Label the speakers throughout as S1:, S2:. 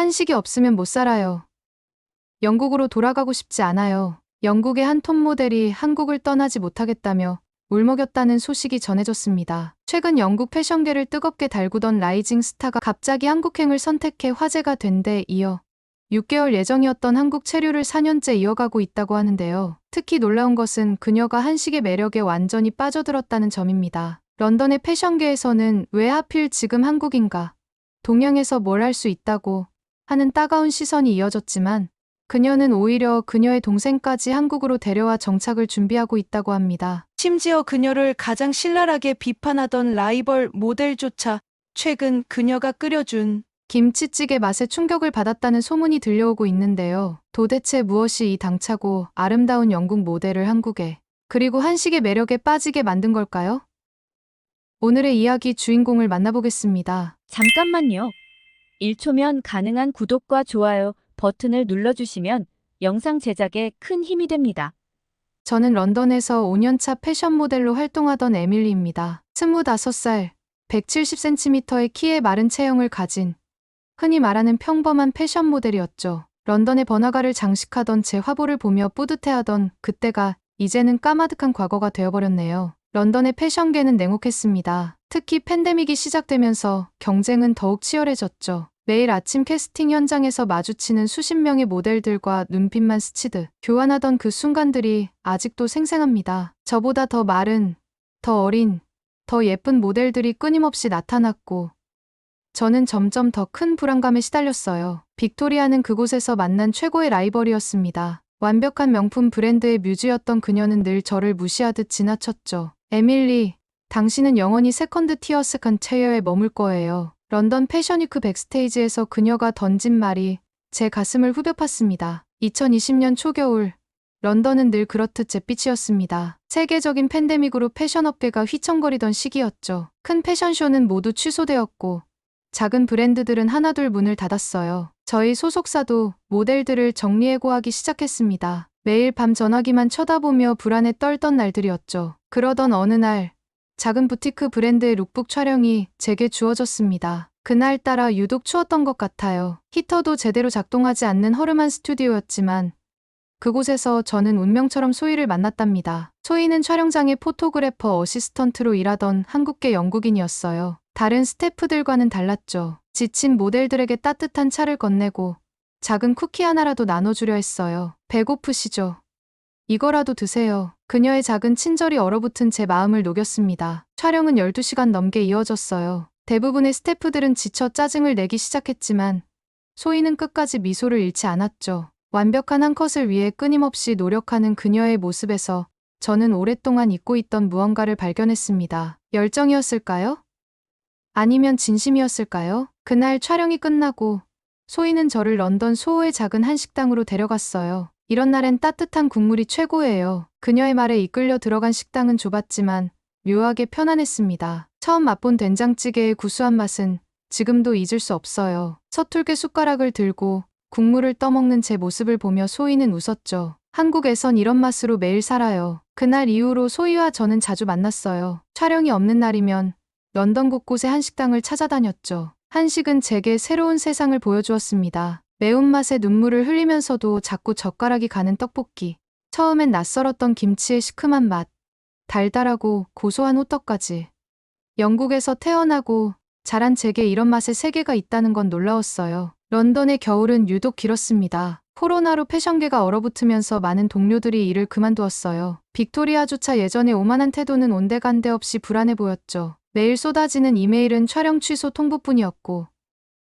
S1: 한식이 없으면 못 살아요. 영국으로 돌아가고 싶지 않아요. 영국의 한 톱 모델이 한국을 떠나지 못하겠다며 울먹였다는 소식이 전해졌습니다. 최근 영국 패션계를 뜨겁게 달구던 라이징 스타가 갑자기 한국행을 선택해 화제가 된 데 이어 6개월 예정이었던 한국 체류를 4년째 이어가고 있다고 하는데요. 특히 놀라운 것은 그녀가 한식의 매력에 완전히 빠져들었다는 점입니다. 런던의 패션계에서는 왜 하필 지금 한국인가? 동양에서 뭘 할 수 있다고 하는 따가운 시선이 이어졌지만 그녀는 오히려 그녀의 동생까지 한국으로 데려와 정착을 준비하고 있다고 합니다.
S2: 심지어 그녀를 가장 신랄하게 비판하던 라이벌 모델조차 최근 그녀가 끓여준
S1: 김치찌개 맛에 충격을 받았다는 소문이 들려오고 있는데요. 도대체 무엇이 이 당차고 아름다운 영국 모델을 한국에 그리고 한식의 매력에 빠지게 만든 걸까요? 오늘의 이야기 주인공을 만나보겠습니다.
S3: 잠깐만요. 1초면 가능한 구독과 좋아요 버튼을 눌러주시면 영상 제작에 큰 힘이 됩니다.
S1: 저는 런던에서 5년차 패션 모델로 활동하던 에밀리입니다. 25살, 170cm의 키에 마른 체형을 가진 흔히 말하는 평범한 패션 모델이었죠. 런던의 번화가를 장식하던 제 화보를 보며 뿌듯해하던 그때가 이제는 까마득한 과거가 되어버렸네요. 런던의 패션계는 냉혹했습니다. 특히 팬데믹이 시작되면서 경쟁은 더욱 치열해졌죠. 매일 아침 캐스팅 현장에서 마주치는 수십 명의 모델들과 눈빛만 스치듯 교환하던 그 순간들이 아직도 생생합니다. 저보다 더 마른, 더 어린, 더 예쁜 모델들이 끊임없이 나타났고 저는 점점 더 큰 불안감에 시달렸어요. 빅토리아는 그곳에서 만난 최고의 라이벌이었습니다. 완벽한 명품 브랜드의 뮤즈였던 그녀는 늘 저를 무시하듯 지나쳤죠. 에밀리, 당신은 영원히 세컨드 티어스 칸 체어에 머물 거예요. 런던 패션위크 백스테이지에서 그녀가 던진 말이 제 가슴을 후벼 팠습니다. 2020년 초겨울, 런던은 늘 그렇듯 잿빛이었습니다. 세계적인 팬데믹으로 패션업계가 휘청거리던 시기였죠. 큰 패션쇼는 모두 취소되었고, 작은 브랜드들은 하나둘 문을 닫았어요. 저희 소속사도 모델들을 정리해고하기 시작했습니다. 매일 밤 전화기만 쳐다보며 불안에 떨던 날들이었죠. 그러던 어느 날, 작은 부티크 브랜드의 룩북 촬영이 제게 주어졌습니다. 그날 따라 유독 추웠던 것 같아요. 히터도 제대로 작동하지 않는 허름한 스튜디오였지만 그곳에서 저는 운명처럼 소희를 만났답니다. 소희는 촬영장의 포토그래퍼 어시스턴트로 일하던 한국계 영국인이었어요. 다른 스태프들과는 달랐죠. 지친 모델들에게 따뜻한 차를 건네고 작은 쿠키 하나라도 나눠주려 했어요. 배고프시죠? 이거라도 드세요. 그녀의 작은 친절이 얼어붙은 제 마음을 녹였습니다. 촬영은 12시간 넘게 이어졌어요. 대부분의 스태프들은 지쳐 짜증을 내기 시작했지만 소희는 끝까지 미소를 잃지 않았죠. 완벽한 한 컷을 위해 끊임없이 노력하는 그녀의 모습에서 저는 오랫동안 잊고 있던 무언가를 발견했습니다. 열정이었을까요? 아니면 진심이었을까요? 그날 촬영이 끝나고 소희는 저를 런던 소호의 작은 한식당으로 데려갔어요. 이런 날엔 따뜻한 국물이 최고예요. 그녀의 말에 이끌려 들어간 식당은 좁았지만 묘하게 편안했습니다. 처음 맛본 된장찌개의 구수한 맛은 지금도 잊을 수 없어요. 서툴게 숟가락을 들고 국물을 떠먹는 제 모습을 보며 소희는 웃었죠. 한국에선 이런 맛으로 매일 살아요. 그날 이후로 소희와 저는 자주 만났어요. 촬영이 없는 날이면 런던 곳곳의 한식당을 찾아다녔죠. 한식은 제게 새로운 세상을 보여주었습니다. 매운맛에 눈물을 흘리면서도 자꾸 젓가락이 가는 떡볶이. 처음엔 낯설었던 김치의 시큼한 맛. 달달하고 고소한 호떡까지. 영국에서 태어나고 자란 제게 이런 맛의 세계가 있다는 건 놀라웠어요. 런던의 겨울은 유독 길었습니다. 코로나로 패션계가 얼어붙으면서 많은 동료들이 일을 그만두었어요. 빅토리아조차 예전의 오만한 태도는 온데간데 없이 불안해 보였죠. 매일 쏟아지는 이메일은 촬영 취소 통보뿐이었고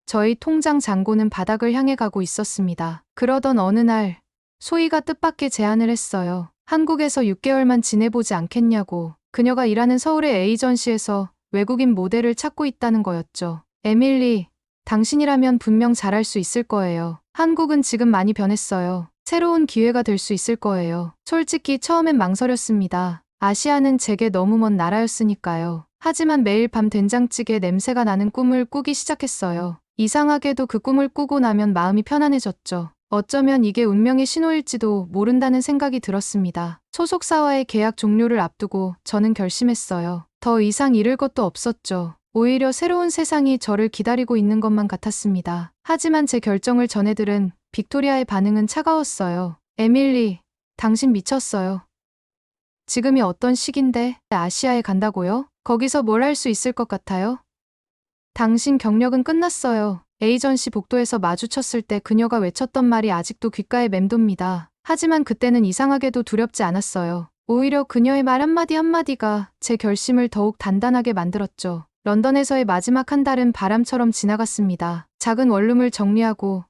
S1: 저희 통장 잔고는 바닥을 향해 가고 있었습니다. 그러던 어느 날 소희가 뜻밖의 제안을 했어요. 한국에서 6개월만 지내보지 않겠냐고 그녀가 일하는 서울의 에이전시에서 외국인 모델을 찾고 있다는 거였죠. 에밀리, 당신이라면 분명 잘할 수 있을 거예요. 한국은 지금 많이 변했어요. 새로운 기회가 될 수 있을 거예요. 솔직히 처음엔 망설였습니다. 아시아는 제게 너무 먼 나라였으니까요. 하지만 매일 밤 된장찌개 냄새가 나는 꿈을 꾸기 시작했어요. 이상하게도 그 꿈을 꾸고 나면 마음이 편안해졌죠. 어쩌면 이게 운명의 신호일지도 모른다는 생각이 들었습니다. 소속사와의 계약 종료를 앞두고 저는 결심했어요. 더 이상 잃을 것도 없었죠. 오히려 새로운 세상이 저를 기다리고 있는 것만 같았습니다. 하지만 제 결정을 전해들은 빅토리아의 반응은 차가웠어요. 에밀리, 당신 미쳤어요. 지금이 어떤 시기인데 아시아에 간다고요? 거기서 뭘 할 수 있을 것 같아요? 당신 경력은 끝났어요. 에이전시 복도에서 마주쳤을 때 그녀가 외쳤던 말이 아직도 귓가에 맴돕니다. 하지만 그때는 이상하게도 두렵지 않았어요. 오히려 그녀의 말 한마디 한마디가 제 결심을 더욱 단단하게 만들었죠. 런던에서의 마지막 한 달은 바람처럼 지나갔습니다. 작은 원룸을 정리하고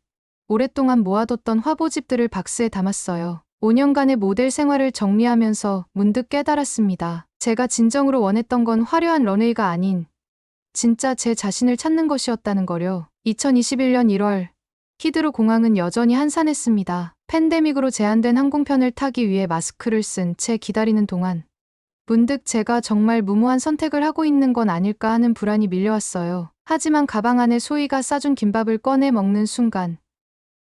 S1: 오랫동안 모아뒀던 화보집들을 박스에 담았어요. 5년간의 모델 생활을 정리하면서 문득 깨달았습니다. 제가 진정으로 원했던 건 화려한 런웨이가 아닌 진짜 제 자신을 찾는 것이었다는 거려. 2021년 1월 히드로 공항은 여전히 한산했습니다. 팬데믹으로 제한된 항공편을 타기 위해 마스크를 쓴 채 기다리는 동안 문득 제가 정말 무모한 선택을 하고 있는 건 아닐까 하는 불안이 밀려왔어요. 하지만 가방 안에 소희가 싸준 김밥을 꺼내 먹는 순간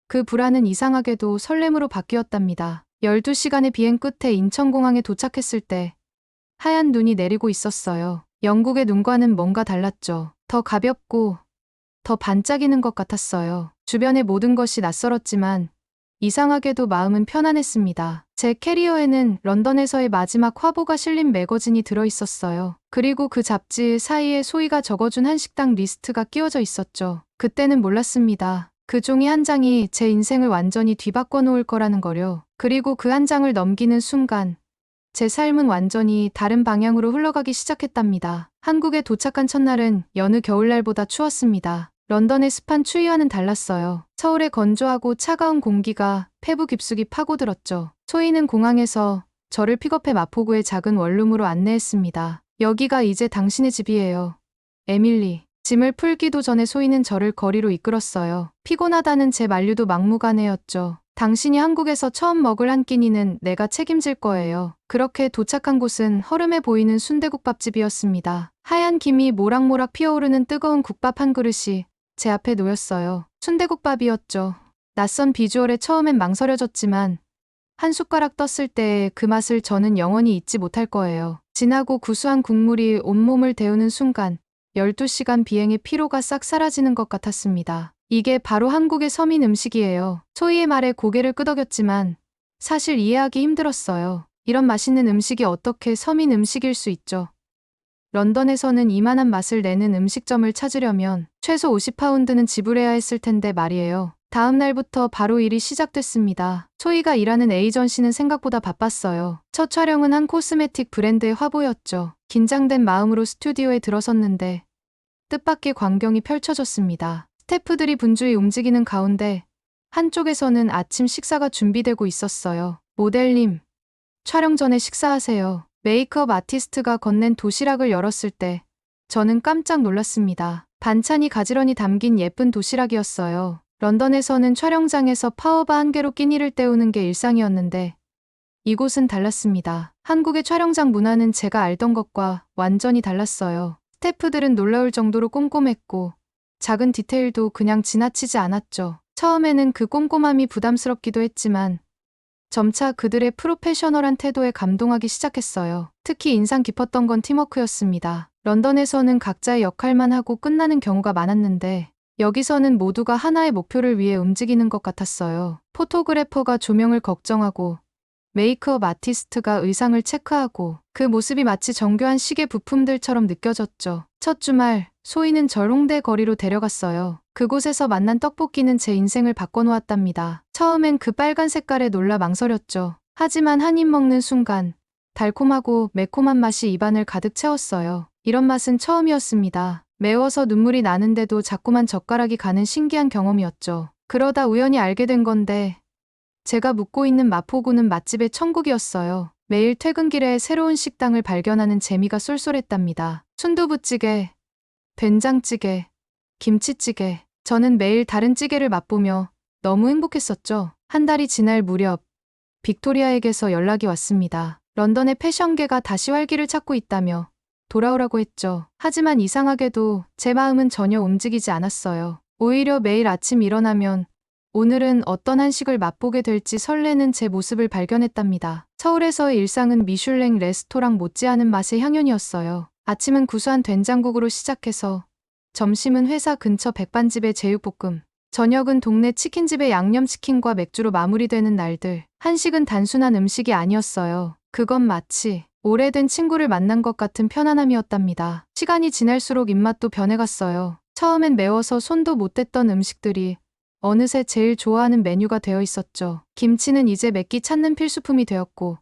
S1: 그 불안은 이상하게도 설렘으로 바뀌었답니다. 12시간의 비행 끝에 인천공항에 도착했을 때 하얀 눈이 내리고 있었어요. 영국의 눈과는 뭔가 달랐죠. 더 가볍고 더 반짝이는 것 같았어요. 주변의 모든 것이 낯설었지만 이상하게도 마음은 편안했습니다. 제 캐리어에는 런던에서의 마지막 화보가 실린 매거진이 들어 있었어요. 그리고 그 잡지 사이에 소희가 적어준 한식당 리스트가 끼워져 있었죠. 그때는 몰랐습니다. 그 종이 한 장이 제 인생을 완전히 뒤바꿔 놓을 거라는 거려. 그리고 그 한 장을 넘기는 순간 제 삶은 완전히 다른 방향으로 흘러가기 시작했답니다. 한국에 도착한 첫날은 여느 겨울날보다 추웠습니다. 런던의 습한 추위와는 달랐어요. 서울의 건조하고 차가운 공기가 폐부 깊숙이 파고들었죠. 소희는 공항에서 저를 픽업해 마포구의 작은 원룸으로 안내했습니다. 여기가 이제 당신의 집이에요. 에밀리. 짐을 풀기도 전에 소희는 저를 거리로 이끌었어요. 피곤하다는 제 만류도 막무가내였죠. 당신이 한국에서 처음 먹을 한 끼니는 내가 책임질 거예요. 그렇게 도착한 곳은 허름해 보이는 순대국밥집이었습니다. 하얀 김이 모락모락 피어오르는 뜨거운 국밥 한 그릇이 제 앞에 놓였어요. 순대국밥이었죠. 낯선 비주얼에 처음엔 망설여졌지만 한 숟가락 떴을 때의 그 맛을 저는 영원히 잊지 못할 거예요. 진하고 구수한 국물이 온몸을 데우는 순간 12시간 비행의 피로가 싹 사라지는 것 같았습니다. 이게 바로 한국의 서민 음식이에요. 소희의 말에 고개를 끄덕였지만 사실 이해하기 힘들었어요. 이런 맛있는 음식이 어떻게 서민 음식일 수 있죠? 런던에서는 이만한 맛을 내는 음식점을 찾으려면 최소 50파운드는 지불해야 했을 텐데 말이에요. 다음 날부터 바로 일이 시작됐습니다. 소희가 일하는 에이전시는 생각보다 바빴어요. 첫 촬영은 한 코스메틱 브랜드의 화보였죠. 긴장된 마음으로 스튜디오에 들어섰는데 뜻밖의 광경이 펼쳐졌습니다. 스태프들이 분주히 움직이는 가운데 한쪽에서는 아침 식사가 준비되고 있었어요. 모델님, 촬영 전에 식사하세요. 메이크업 아티스트가 건넨 도시락을 열었을 때 저는 깜짝 놀랐습니다. 반찬이 가지런히 담긴 예쁜 도시락이었어요. 런던에서는 촬영장에서 파워바 한 개로 끼니를 때우는 게 일상이었는데 이곳은 달랐습니다. 한국의 촬영장 문화는 제가 알던 것과 완전히 달랐어요. 스태프들은 놀라울 정도로 꼼꼼했고 작은 디테일도 그냥 지나치지 않았죠. 처음에는 그 꼼꼼함이 부담스럽기도 했지만 점차 그들의 프로페셔널한 태도에 감동하기 시작했어요. 특히 인상 깊었던 건 팀워크였습니다. 런던에서는 각자의 역할만 하고 끝나는 경우가 많았는데 여기서는 모두가 하나의 목표를 위해 움직이는 것 같았어요. 포토그래퍼가 조명을 걱정하고 메이크업 아티스트가 의상을 체크하고 그 모습이 마치 정교한 시계 부품들처럼 느껴졌죠. 첫 주말 소희는 절 홍대 거리로 데려갔어요. 그곳에서 만난 떡볶이는 제 인생을 바꿔놓았답니다. 처음엔 그 빨간 색깔에 놀라 망설였죠. 하지만 한 입 먹는 순간 달콤하고 매콤한 맛이 입안을 가득 채웠어요. 이런 맛은 처음이었습니다. 매워서 눈물이 나는데도 자꾸만 젓가락이 가는 신기한 경험이었죠. 그러다 우연히 알게 된 건데 제가 묵고 있는 마포구는 맛집의 천국이었어요. 매일 퇴근길에 새로운 식당을 발견하는 재미가 쏠쏠했답니다. 순두부찌개, 된장찌개, 김치찌개. 저는 매일 다른 찌개를 맛보며 너무 행복했었죠. 한 달이 지날 무렵 빅토리아에게서 연락이 왔습니다. 런던의 패션계가 다시 활기를 찾고 있다며 돌아오라고 했죠. 하지만 이상하게도 제 마음은 전혀 움직이지 않았어요. 오히려 매일 아침 일어나면 오늘은 어떤 한식을 맛보게 될지 설레는 제 모습을 발견했답니다. 서울에서의 일상은 미슐랭 레스토랑 못지않은 맛의 향연이었어요. 아침은 구수한 된장국으로 시작해서 점심은 회사 근처 백반집의 제육볶음, 저녁은 동네 치킨집의 양념치킨과 맥주로 마무리되는 날들. 한식은 단순한 음식이 아니었어요. 그건 마치 오래된 친구를 만난 것 같은 편안함이었답니다. 시간이 지날수록 입맛도 변해갔어요. 처음엔 매워서 손도 못 댔던 음식들이 어느새 제일 좋아하는 메뉴가 되어 있었죠. 김치는 이제 맵기 찾는 필수품이 되었고,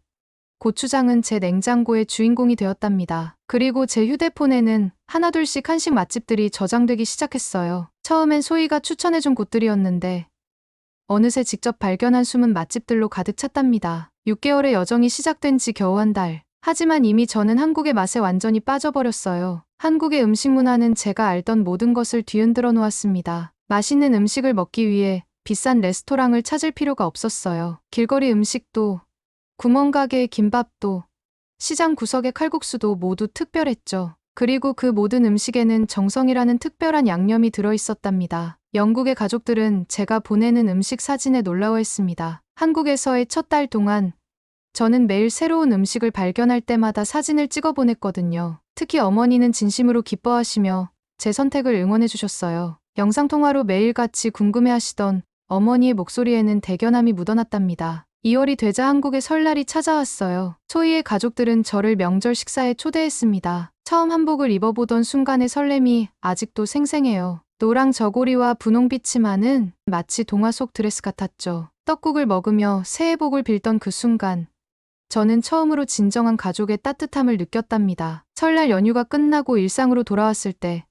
S1: 고추장은 제 냉장고의 주인공이 되었답니다. 그리고 제 휴대폰에는 하나둘씩 한식 맛집들이 저장되기 시작했어요. 처음엔 소희가 추천해준 곳들이었는데, 어느새 직접 발견한 숨은 맛집들로 가득 찼답니다. 6개월의 여정이 시작된 지 겨우 한 달. 하지만 이미 저는 한국의 맛에 완전히 빠져버렸어요. 한국의 음식 문화는 제가 알던 모든 것을 뒤흔들어 놓았습니다. 맛있는 음식을 먹기 위해 비싼 레스토랑을 찾을 필요가 없었어요. 길거리 음식도, 구멍가게의 김밥도, 시장 구석의 칼국수도 모두 특별했죠. 그리고 그 모든 음식에는 정성이라는 특별한 양념이 들어 있었답니다. 영국의 가족들은 제가 보내는 음식 사진에 놀라워했습니다. 한국에서의 첫 달 동안 저는 매일 새로운 음식을 발견할 때마다 사진을 찍어 보냈거든요. 특히 어머니는 진심으로 기뻐하시며 제 선택을 응원해 주셨어요. 영상통화로 매일같이 궁금해 하시던 어머니의 목소리에는 대견함이 묻어났답니다. 2월이 되자 한국의 설날이 찾아왔어요. 소희의 가족들은 저를 명절 식사에 초대했습니다. 처음 한복을 입어보던 순간의 설렘이 아직도 생생해요. 노랑 저고리와 분홍빛 치마는 마치 동화 속 드레스 같았죠. 떡국을 먹으며 새해 복을 빌던 그 순간 저는 처음으로 진정한 가족의 따뜻함을 느꼈답니다. 설날 연휴가 끝나고 일상으로 돌아왔을 때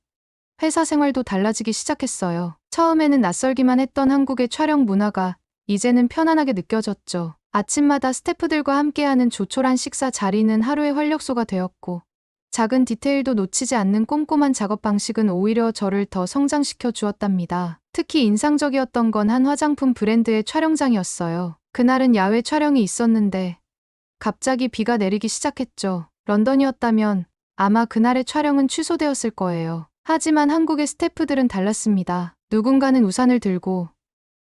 S1: 회사 생활도 달라지기 시작했어요. 처음에는 낯설기만 했던 한국의 촬영 문화가 이제는 편안하게 느껴졌죠. 아침마다 스태프들과 함께하는 조촐한 식사 자리는 하루의 활력소가 되었고, 작은 디테일도 놓치지 않는 꼼꼼한 작업 방식은 오히려 저를 더 성장시켜 주었답니다. 특히 인상적이었던 건 한 화장품 브랜드의 촬영장이었어요. 그날은 야외 촬영이 있었는데, 갑자기 비가 내리기 시작했죠. 런던이었다면 아마 그날의 촬영은 취소되었을 거예요. 하지만 한국의 스태프들은 달랐습니다. 누군가는 우산을 들고,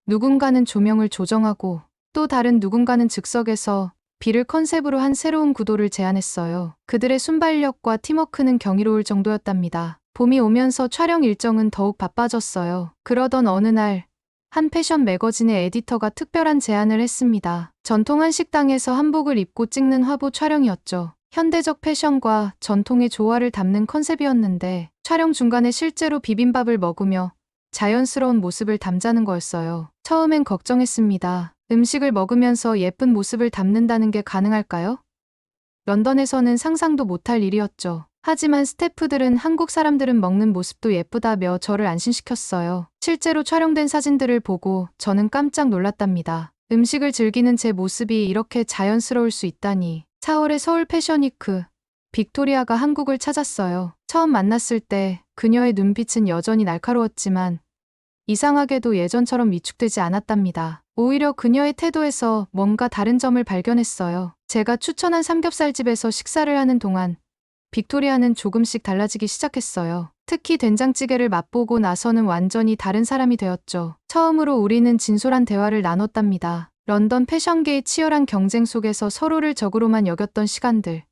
S1: 누군가는 조명을 조정하고, 또 다른 누군가는 즉석에서 비를 컨셉으로 한 새로운 구도를 제안했어요. 그들의 순발력과 팀워크는 경이로울 정도였답니다. 봄이 오면서 촬영 일정은 더욱 바빠졌어요. 그러던 어느 날, 한 패션 매거진의 에디터가 특별한 제안을 했습니다. 전통 한 식당에서 한복을 입고 찍는 화보 촬영이었죠. 현대적 패션과 전통의 조화를 담는 컨셉이었는데 촬영 중간에 실제로 비빔밥을 먹으며 자연스러운 모습을 담자는 거였어요. 처음엔 걱정했습니다. 음식을 먹으면서 예쁜 모습을 담는다는 게 가능할까요? 런던에서는 상상도 못할 일이었죠. 하지만 스태프들은 한국 사람들은 먹는 모습도 예쁘다며 저를 안심시켰어요. 실제로 촬영된 사진들을 보고 저는 깜짝 놀랐답니다. 음식을 즐기는 제 모습이 이렇게 자연스러울 수 있다니. 4월의 서울 패션위크. 빅토리아가 한국을 찾았어요. 처음 만났을 때 그녀의 눈빛은 여전히 날카로웠지만 이상하게도 예전처럼 위축되지 않았답니다. 오히려 그녀의 태도에서 뭔가 다른 점을 발견했어요. 제가 추천한 삼겹살집에서 식사를 하는 동안 빅토리아는 조금씩 달라지기 시작했어요. 특히 된장찌개를 맛보고 나서는 완전히 다른 사람이 되었죠. 처음으로 우리는 진솔한 대화를 나눴답니다. 런던 패션계의 치열한 경쟁 속에서 서로를 적으로만 여겼던 시간들.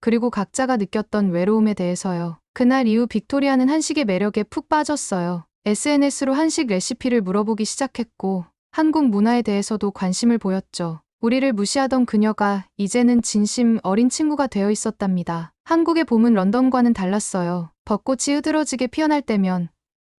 S1: 그리고 각자가 느꼈던 외로움에 대해서요. 그날 이후 빅토리아는 한식의 매력에 푹 빠졌어요. SNS로 한식 레시피를 물어보기 시작했고, 한국 문화에 대해서도 관심을 보였죠. 우리를 무시하던 그녀가 이제는 진심 어린 친구가 되어 있었답니다. 한국의 봄은 런던과는 달랐어요. 벚꽃이 흐드러지게 피어날 때면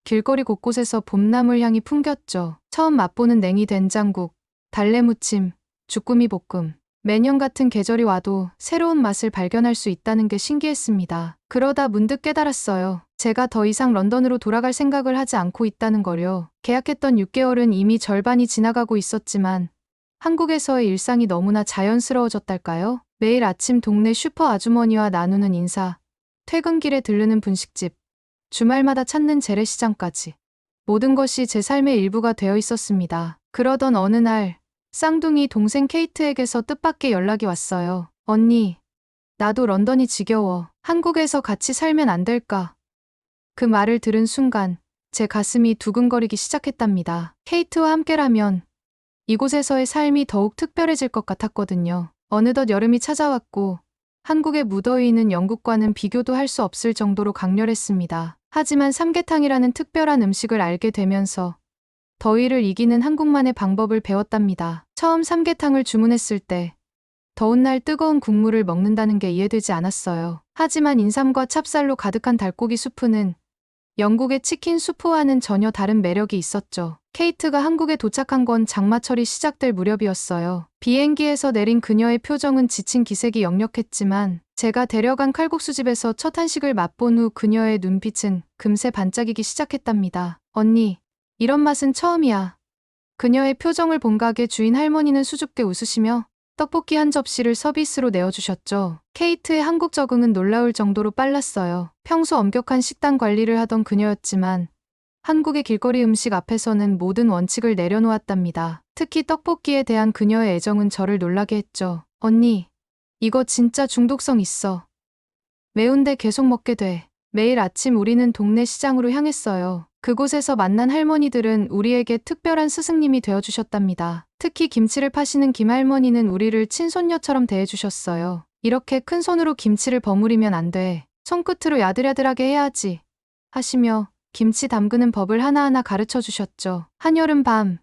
S1: 길거리 곳곳에서 봄나물 향이 풍겼죠. 처음 맛보는 냉이 된장국, 달래무침, 주꾸미 볶음. 매년 같은 계절이 와도 새로운 맛을 발견할 수 있다는 게 신기했습니다. 그러다 문득 깨달았어요. 제가 더 이상 런던으로 돌아갈 생각을 하지 않고 있다는 거요. 계약했던 6개월은 이미 절반이 지나가고 있었지만 한국에서의 일상이 너무나 자연스러워졌달까요? 매일 아침 동네 슈퍼 아주머니와 나누는 인사, 퇴근길에 들르는 분식집, 주말마다 찾는 재래시장까지. 모든 것이 제 삶의 일부가 되어 있었습니다. 그러던 어느 날, 쌍둥이 동생 케이트에게서 뜻밖의 연락이 왔어요. 언니, 나도 런던이 지겨워. 한국에서 같이 살면 안 될까? 그 말을 들은 순간, 제 가슴이 두근거리기 시작했답니다. 케이트와 함께라면 이곳에서의 삶이 더욱 특별해질 것 같았거든요. 어느덧 여름이 찾아왔고 한국의 무더위는 영국과는 비교도 할 수 없을 정도로 강렬했습니다. 하지만 삼계탕이라는 특별한 음식을 알게 되면서 더위를 이기는 한국만의 방법을 배웠답니다. 처음 삼계탕을 주문했을 때 더운 날 뜨거운 국물을 먹는다는 게 이해되지 않았어요. 하지만 인삼과 찹쌀로 가득한 닭고기 수프는 영국의 치킨 수프와는 전혀 다른 매력이 있었죠. 케이트가 한국에 도착한 건 장마철이 시작될 무렵이었어요. 비행기에서 내린 그녀의 표정은 지친 기색이 역력했지만 제가 데려간 칼국수집에서 첫 한식을 맛본 후 그녀의 눈빛은 금세 반짝이기 시작했답니다. 언니, 이런 맛은 처음이야. 그녀의 표정을 본 가게 주인 할머니는 수줍게 웃으시며 떡볶이 한 접시를 서비스로 내어주셨죠. 케이트의 한국 적응은 놀라울 정도로 빨랐어요. 평소 엄격한 식단 관리를 하던 그녀였지만 한국의 길거리 음식 앞에서는 모든 원칙을 내려놓았답니다. 특히 떡볶이에 대한 그녀의 애정은 저를 놀라게 했죠. 언니, 이거 진짜 중독성 있어. 매운데 계속 먹게 돼. 매일 아침 우리는 동네 시장으로 향했어요. 그곳에서 만난 할머니들은 우리에게 특별한 스승님이 되어주셨답니다. 특히 김치를 파시는 김할머니는 우리를 친손녀처럼 대해주셨어요. 이렇게 큰 손으로 김치를 버무리면 안 돼. 손끝으로 야들야들하게 해야지. 하시며 김치 담그는 법을 하나하나 가르쳐 주셨죠. 한여름 밤.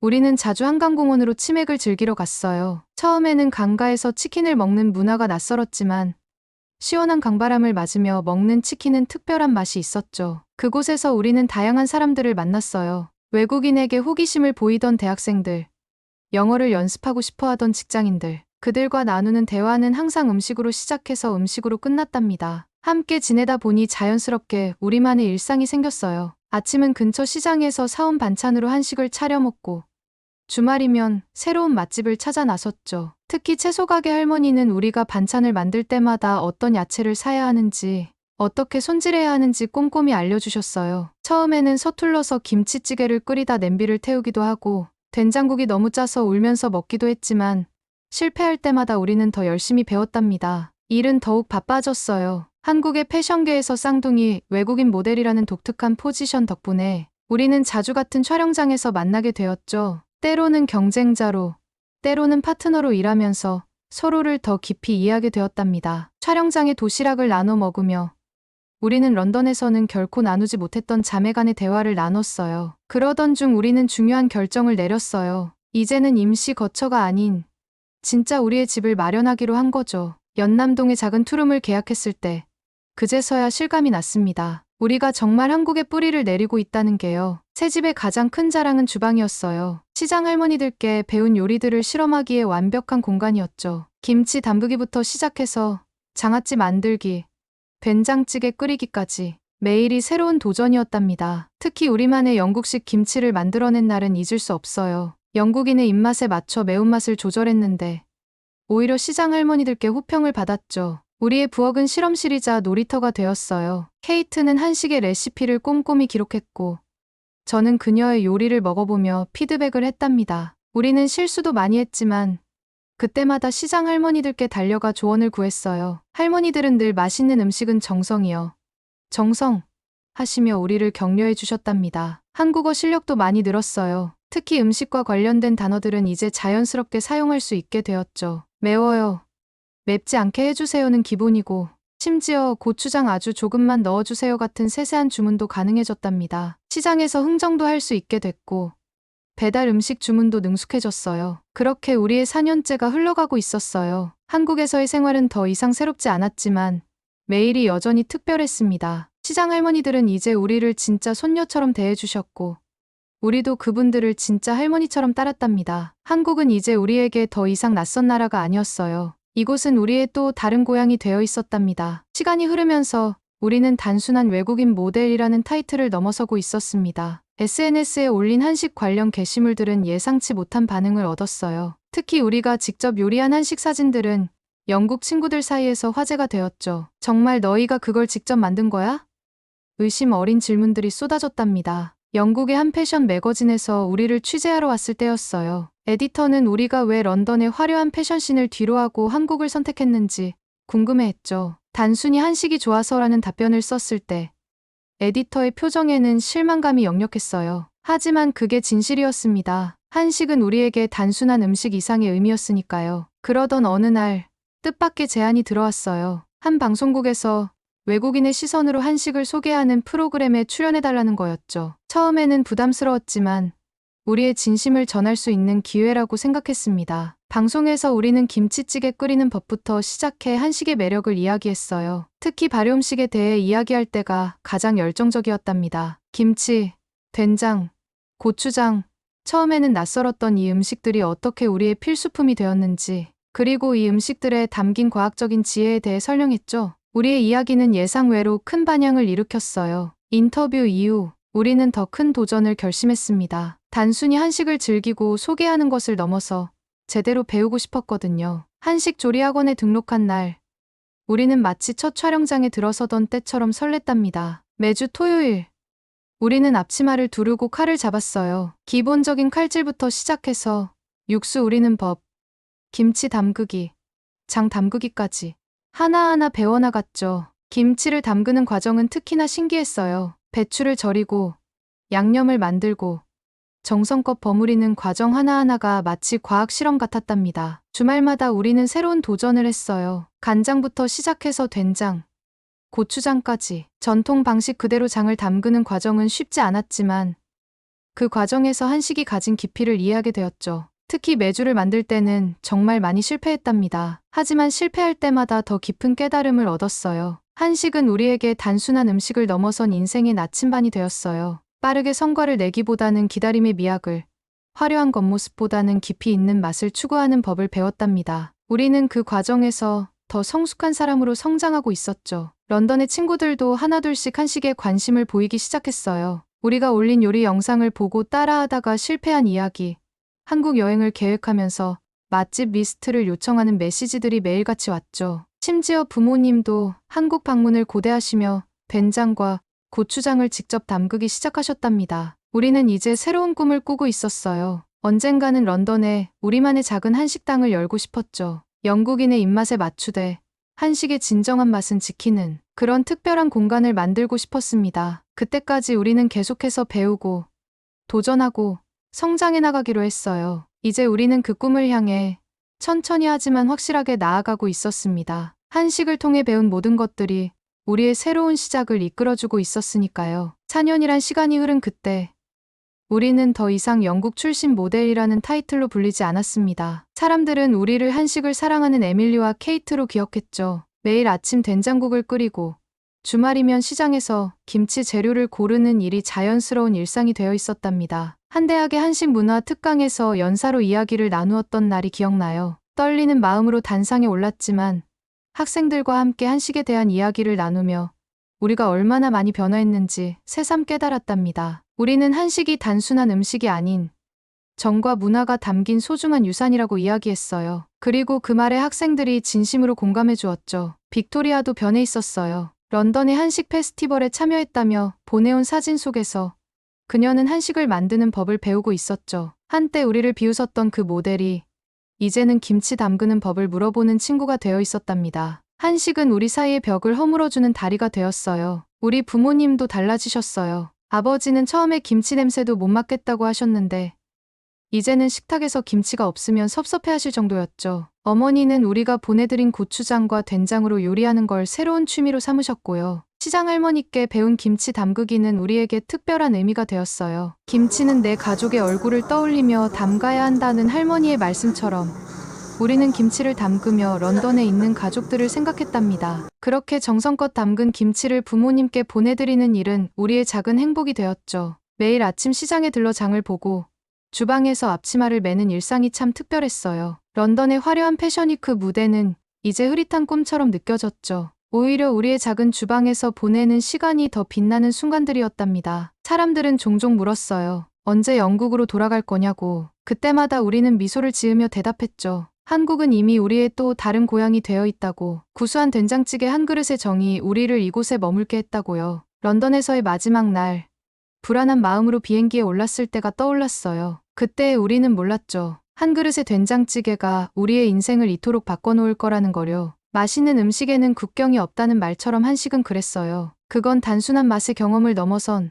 S1: 우리는 자주 한강공원으로 치맥을 즐기러 갔어요. 처음에는 강가에서 치킨을 먹는 문화가 낯설었지만 시원한 강바람을 맞으며 먹는 치킨은 특별한 맛이 있었죠. 그곳에서 우리는 다양한 사람들을 만났어요. 외국인에게 호기심을 보이던 대학생들, 영어를 연습하고 싶어 하던 직장인들, 그들과 나누는 대화는 항상 음식으로 시작해서 음식으로 끝났답니다. 함께 지내다 보니 자연스럽게 우리만의 일상이 생겼어요. 아침은 근처 시장에서 사온 반찬으로 한식을 차려 먹고, 주말이면 새로운 맛집을 찾아 나섰죠. 특히 채소 가게 할머니는 우리가 반찬을 만들 때마다 어떤 야채를 사야 하는지, 어떻게 손질해야 하는지 꼼꼼히 알려주셨어요. 처음에는 서툴러서 김치찌개를 끓이다 냄비를 태우기도 하고, 된장국이 너무 짜서 울면서 먹기도 했지만, 실패할 때마다 우리는 더 열심히 배웠답니다. 일은 더욱 바빠졌어요. 한국의 패션계에서 쌍둥이 외국인 모델이라는 독특한 포지션 덕분에 우리는 자주 같은 촬영장에서 만나게 되었죠. 때로는 경쟁자로, 때로는 파트너로 일하면서 서로를 더 깊이 이해하게 되었답니다. 촬영장에 도시락을 나눠 먹으며 우리는 런던에서는 결코 나누지 못했던 자매 간의 대화를 나눴어요. 그러던 중 우리는 중요한 결정을 내렸어요. 이제는 임시 거처가 아닌 진짜 우리의 집을 마련하기로 한 거죠. 연남동의 작은 투룸을 계약했을 때 그제서야 실감이 났습니다. 우리가 정말 한국에 뿌리를 내리고 있다는 게요. 새 집의 가장 큰 자랑은 주방이었어요. 시장 할머니들께 배운 요리들을 실험하기에 완벽한 공간이었죠. 김치 담그기부터 시작해서 장아찌 만들기, 된장찌개 끓이기까지 매일이 새로운 도전이었답니다. 특히 우리만의 영국식 김치를 만들어낸 날은 잊을 수 없어요. 영국인의 입맛에 맞춰 매운맛을 조절했는데 오히려 시장 할머니들께 호평을 받았죠. 우리의 부엌은 실험실이자 놀이터가 되었어요. 케이트는 한식의 레시피를 꼼꼼히 기록했고 저는 그녀의 요리를 먹어보며 피드백을 했답니다. 우리는 실수도 많이 했지만 그때마다 시장 할머니들께 달려가 조언을 구했어요. 할머니들은 늘 맛있는 음식은 정성이요. 정성 하시며 우리를 격려해 주셨답니다. 한국어 실력도 많이 늘었어요. 특히 음식과 관련된 단어들은 이제 자연스럽게 사용할 수 있게 되었죠. 매워요. 맵지 않게 해주세요는 기본이고, 심지어 고추장 아주 조금만 넣어주세요 같은 세세한 주문도 가능해졌답니다. 시장에서 흥정도 할 수 있게 됐고, 배달 음식 주문도 능숙해졌어요. 그렇게 우리의 4년째가 흘러가고 있었어요. 한국에서의 생활은 더 이상 새롭지 않았지만, 매일이 여전히 특별했습니다. 시장 할머니들은 이제 우리를 진짜 손녀처럼 대해주셨고, 우리도 그분들을 진짜 할머니처럼 따랐답니다. 한국은 이제 우리에게 더 이상 낯선 나라가 아니었어요. 이곳은 우리의 또 다른 고향이 되어 있었답니다. 시간이 흐르면서 우리는 단순한 외국인 모델이라는 타이틀을 넘어서고 있었습니다. SNS에 올린 한식 관련 게시물들은 예상치 못한 반응을 얻었어요. 특히 우리가 직접 요리한 한식 사진들은 영국 친구들 사이에서 화제가 되었죠. 정말 너희가 그걸 직접 만든 거야? 의심 어린 질문들이 쏟아졌답니다. 영국의 한 패션 매거진에서 우리를 취재하러 왔을 때였어요. 에디터는 우리가 왜 런던의 화려한 패션씬을 뒤로하고 한국을 선택했는지 궁금해했죠. 단순히 한식이 좋아서라는 답변을 썼을 때 에디터의 표정에는 실망감이 역력했어요. 하지만 그게 진실이었습니다. 한식은 우리에게 단순한 음식 이상의 의미였으니까요. 그러던 어느 날 뜻밖의 제안이 들어왔어요. 한 방송국에서 외국인의 시선으로 한식을 소개하는 프로그램에 출연해달라는 거였죠. 처음에는 부담스러웠지만 우리의 진심을 전할 수 있는 기회라고 생각했습니다. 방송에서 우리는 김치찌개 끓이는 법부터 시작해 한식의 매력을 이야기했어요. 특히 발효음식에 대해 이야기할 때가 가장 열정적이었답니다. 김치, 된장, 고추장, 처음에는 낯설었던 이 음식들이 어떻게 우리의 필수품이 되었는지, 그리고 이 음식들에 담긴 과학적인 지혜에 대해 설명했죠. 우리의 이야기는 예상 외로 큰 반향을 일으켰어요. 인터뷰 이후 우리는 더 큰 도전을 결심했습니다. 단순히 한식을 즐기고 소개하는 것을 넘어서 제대로 배우고 싶었거든요. 한식 조리 학원에 등록한 날, 우리는 마치 첫 촬영장에 들어서던 때처럼 설렜답니다. 매주 토요일, 우리는 앞치마를 두르고 칼을 잡았어요. 기본적인 칼질부터 시작해서 육수 우리는 법, 김치 담그기, 장 담그기까지 하나하나 배워나갔죠. 김치를 담그는 과정은 특히나 신기했어요. 배추를 절이고 양념을 만들고 정성껏 버무리는 과정 하나하나가 마치 과학 실험 같았답니다. 주말마다 우리는 새로운 도전을 했어요. 간장부터 시작해서 된장, 고추장까지 전통 방식 그대로 장을 담그는 과정은 쉽지 않았지만 그 과정에서 한식이 가진 깊이를 이해하게 되었죠. 특히 메주를 만들 때는 정말 많이 실패했답니다. 하지만 실패할 때마다 더 깊은 깨달음을 얻었어요. 한식은 우리에게 단순한 음식을 넘어선 인생의 나침반이 되었어요. 빠르게 성과를 내기보다는 기다림의 미학을, 화려한 겉모습보다는 깊이 있는 맛을 추구하는 법을 배웠답니다. 우리는 그 과정에서 더 성숙한 사람으로 성장하고 있었죠. 런던의 친구들도 하나둘씩 한식에 관심을 보이기 시작했어요. 우리가 올린 요리 영상을 보고 따라하다가 실패한 이야기, 한국 여행을 계획하면서 맛집 리스트를 요청하는 메시지들이 매일같이 왔죠. 심지어 부모님도 한국 방문을 고대하시며 된장과 고추장을 직접 담그기 시작하셨답니다. 우리는 이제 새로운 꿈을 꾸고 있었어요. 언젠가는 런던에 우리만의 작은 한식당을 열고 싶었죠. 영국인의 입맛에 맞추되 한식의 진정한 맛은 지키는 그런 특별한 공간을 만들고 싶었습니다. 그때까지 우리는 계속해서 배우고 도전하고 성장해 나가기로 했어요. 이제 우리는 그 꿈을 향해 천천히 하지만 확실하게 나아가고 있었습니다. 한식을 통해 배운 모든 것들이 우리의 새로운 시작을 이끌어주고 있었으니까요. 4년이란 시간이 흐른 그때 우리는 더 이상 영국 출신 모델이라는 타이틀로 불리지 않았습니다. 사람들은 우리를 한식을 사랑하는 에밀리와 케이트로 기억했죠. 매일 아침 된장국을 끓이고 주말이면 시장에서 김치 재료를 고르는 일이 자연스러운 일상이 되어 있었답니다. 한 대학의 한식 문화 특강에서 연사로 이야기를 나누었던 날이 기억나요. 떨리는 마음으로 단상에 올랐지만 학생들과 함께 한식에 대한 이야기를 나누며 우리가 얼마나 많이 변화했는지 새삼 깨달았답니다. 우리는 한식이 단순한 음식이 아닌 정과 문화가 담긴 소중한 유산이라고 이야기했어요. 그리고 그 말에 학생들이 진심으로 공감해 주었죠. 빅토리아도 변해 있었어요. 런던의 한식 페스티벌에 참여했다며 보내온 사진 속에서 그녀는 한식을 만드는 법을 배우고 있었죠. 한때 우리를 비웃었던 그 모델이 이제는 김치 담그는 법을 물어보는 친구가 되어 있었답니다. 한식은 우리 사이의 벽을 허물어주는 다리가 되었어요. 우리 부모님도 달라지셨어요. 아버지는 처음에 김치 냄새도 못 맡겠다고 하셨는데 이제는 식탁에서 김치가 없으면 섭섭해 하실 정도였죠. 어머니는 우리가 보내드린 고추장과 된장으로 요리하는 걸 새로운 취미로 삼으셨고요. 시장 할머니께 배운 김치 담그기는 우리에게 특별한 의미가 되었어요. 김치는 내 가족의 얼굴을 떠올리며 담가야 한다는 할머니의 말씀처럼 우리는 김치를 담그며 런던에 있는 가족들을 생각했답니다. 그렇게 정성껏 담근 김치를 부모님께 보내드리는 일은 우리의 작은 행복이 되었죠. 매일 아침 시장에 들러 장을 보고 주방에서 앞치마를 매는 일상이 참 특별했어요. 런던의 화려한 패션위크 무대는 이제 흐릿한 꿈처럼 느껴졌죠. 오히려 우리의 작은 주방에서 보내는 시간이 더 빛나는 순간들이었답니다. 사람들은 종종 물었어요. 언제 영국으로 돌아갈 거냐고. 그때마다 우리는 미소를 지으며 대답했죠. 한국은 이미 우리의 또 다른 고향이 되어 있다고. 구수한 된장찌개 한 그릇의 정이 우리를 이곳에 머물게 했다고요. 런던에서의 마지막 날. 불안한 마음으로 비행기에 올랐을 때가 떠올랐어요. 그때 우리는 몰랐죠. 한 그릇의 된장찌개가 우리의 인생을 이토록 바꿔놓을 거라는 거려. 맛있는 음식에는 국경이 없다는 말처럼 한식은 그랬어요. 그건 단순한 맛의 경험을 넘어선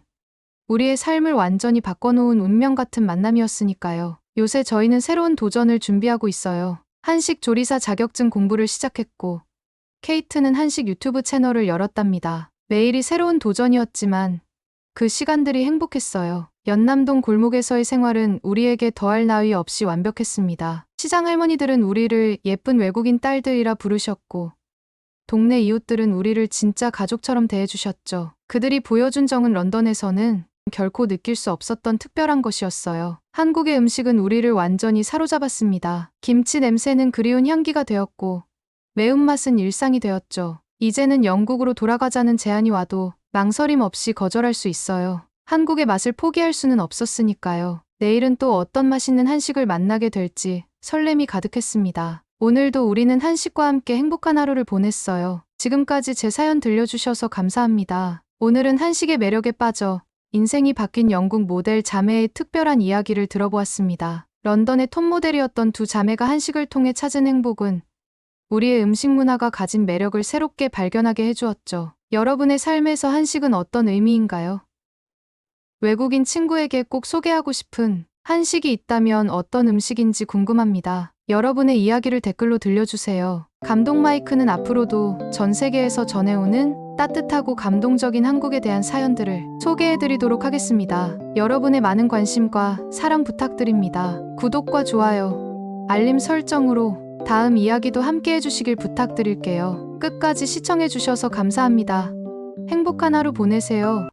S1: 우리의 삶을 완전히 바꿔놓은 운명 같은 만남이었으니까요. 요새 저희는 새로운 도전을 준비하고 있어요. 한식 조리사 자격증 공부를 시작했고, 케이트는 한식 유튜브 채널을 열었답니다. 매일이 새로운 도전이었지만, 그 시간들이 행복했어요. 연남동 골목에서의 생활은 우리에게 더할 나위 없이 완벽했습니다. 시장 할머니들은 우리를 예쁜 외국인 딸들이라 부르셨고, 동네 이웃들은 우리를 진짜 가족처럼 대해주셨죠. 그들이 보여준 정은 런던에서는 결코 느낄 수 없었던 특별한 것이었어요. 한국의 음식은 우리를 완전히 사로잡았습니다. 김치 냄새는 그리운 향기가 되었고, 매운맛은 일상이 되었죠. 이제는 영국으로 돌아가자는 제안이 와도 망설임 없이 거절할 수 있어요. 한국의 맛을 포기할 수는 없었으니까요. 내일은 또 어떤 맛있는 한식을 만나게 될지 설렘이 가득했습니다. 오늘도 우리는 한식과 함께 행복한 하루를 보냈어요. 지금까지 제 사연 들려주셔서 감사합니다. 오늘은 한식의 매력에 빠져 인생이 바뀐 영국 모델 자매의 특별한 이야기를 들어보았습니다. 런던의 톱 모델이었던 두 자매가 한식을 통해 찾은 행복은 우리의 음식 문화가 가진 매력을 새롭게 발견하게 해주었죠. 여러분의 삶에서 한식은 어떤 의미인가요? 외국인 친구에게 꼭 소개하고 싶은 한식이 있다면 어떤 음식인지 궁금합니다. 여러분의 이야기를 댓글로 들려주세요. 감동 마이크는 앞으로도 전 세계에서 전해오는 따뜻하고 감동적인 한국에 대한 사연들을 소개해드리도록 하겠습니다. 여러분의 많은 관심과 사랑 부탁드립니다. 구독과 좋아요, 알림 설정으로 다음 이야기도 함께 해주시길 부탁드릴게요. 끝까지 시청해주셔서 감사합니다. 행복한 하루 보내세요.